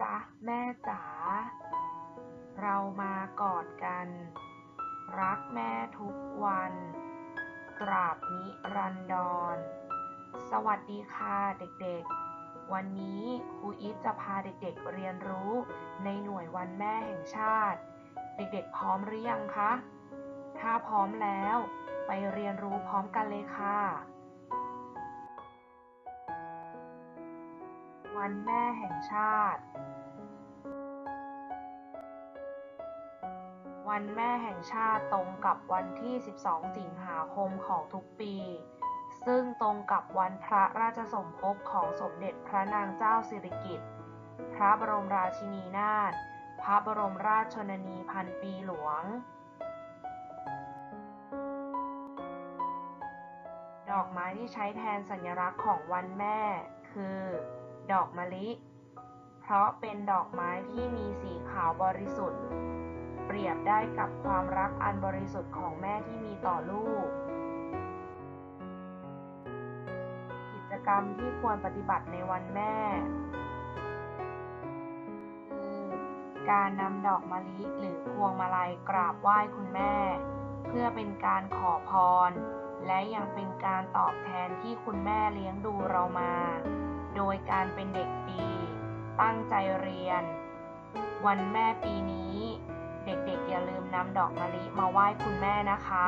จ๊ะ แม่จ๋า เรามากอดกัน รักแม่ทุกวัน ตราบนิรันดร สวัสดีค่ะเด็กๆ วันนี้ครูอีฟจะพาเด็กๆเรียนรู้ในหน่วยวันแม่แห่งชาติ เด็กๆพร้อมหรือยังคะ ถ้าพร้อมแล้ว ไปเรียนรู้พร้อมกันเลยค่ะ วันแม่แห่งชาติ วันแม่แห่งชาติตรงกับวันที่ 12 สิงหาคมของทุกปี ซึ่งตรงกับวันพระราชสมภพของสมเด็จพระนางเจ้าสิริกิติ์ พระบรมราชินีนาถ พระบรมราชชนนีพันปีหลวงดอกไม้ที่ใช้แทนสัญลักษณ์ของวันแม่ คือ ดอกมะลิ เพราะเป็นดอกไม้ที่มีสีขาวบริสุทธิ์ เปรียบได้กับความรักอันบริสุทธิ์ของแม่ที่มีต่อลูก กิจกรรมที่ควรปฏิบัติในวันแม่คือการนำดอกมะลิหรือพวงมาลัยกราบไหว้คุณแม่ เพื่อเป็นการขอพร และยังเป็นการตอบแทนที่คุณแม่เลี้ยงดูเรามา โดยการเป็นเด็กดี ตั้งใจเรียน วันแม่ปีนี้ เด็กๆอย่าลืมนำดอกมะลิมาไหว้คุณแม่นะคะ